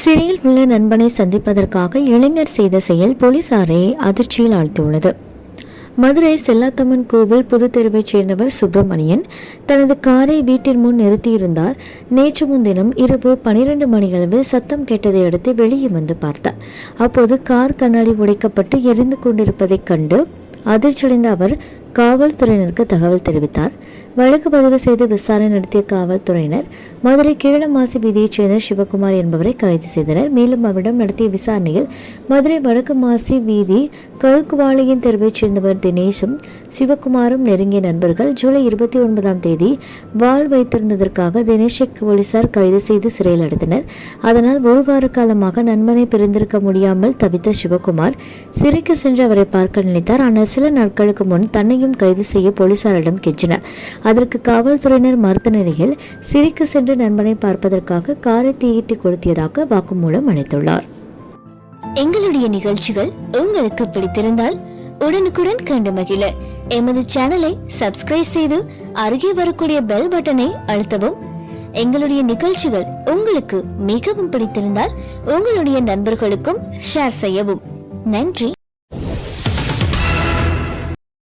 சிறையில் உள்ள நண்பனை சந்திப்பதற்காக இளைஞர் செய்த செயல் போலீசாரை அதிர்ச்சியில் ஆழ்த்தியுள்ளது. மதுரை செல்லாத்தம்மன் கோவில் புது தெருவைச் சேர்ந்தவர் சுப்பிரமணியன் தனது காரை வீட்டின் முன் நிறுத்தியிருந்தார். நேற்று முன்தினம் இரவு பனிரெண்டு மணியளவில் சத்தம் கேட்டதை அடுத்து வெளியே வந்து பார்த்தார். அப்போது கார் கண்ணாடி உடைக்கப்பட்டு எரிந்து கொண்டிருப்பதைக் கண்டு அதிர்ச்சியடைந்த அவர் காவல்துறையினருக்கு தகவல் தெரிவித்தார். வழக்கு பதிவு செய்து விசாரணை நடத்திய காவல்துறையினர் மதுரை கீழமாசி வீதியைச் சேர்ந்த சிவகுமார் என்பவரை கைது செய்தனர். மேலும் அவரிடம் நடத்திய விசாரணையில் மதுரை வடக்கு மாசி வீதி கருக்குவாளையின் தெருவைச் சேர்ந்தவர் தினேஷும் சிவகுமாரும் நெருங்கிய நண்பர்கள். ஜூலை இருபத்தி ஒன்பதாம் தேதி வாள் வைத்திருந்ததற்காக தினேஷை போலீசார் கைது செய்து சிறையில் அடைத்தனர். அதனால் ஒரு வார காலமாக நண்பனை பிரிந்திருக்க முடியாமல் தவித்த சிவகுமார் சிறைக்கு சென்று அவரை பார்க்க நினைத்தார். ஆனால் சில நாட்களுக்கு முன் தன்னையும் கைது செய்ய போலீசாரிடம் கெஞ்சினார். அதற்கு காவல்துறையினர் மறுத்த நிலையில் சிறைக்கு சென்று நண்பனை பார்ப்பதற்காக காரை தீயிட்டு கொளுத்தியதாக வாக்குமூலம் அளித்துள்ளார். எங்களுடைய நிகழ்ச்சிகள் உங்களுக்கு பிடித்திருந்தால் உடனுக்குடன் கண்டு மகிழ. எமது சேனலை சப்ஸ்கிரைப் செய்து அருகே வரக்கூடிய பெல் பட்டனை அழுத்தவும். எங்களுடைய நிகழ்ச்சிகள் உங்களுக்கு மிகவும் பிடித்திருந்தால் உங்களுடைய நண்பர்களுக்கும் ஷேர் செய்யவும். நன்றி.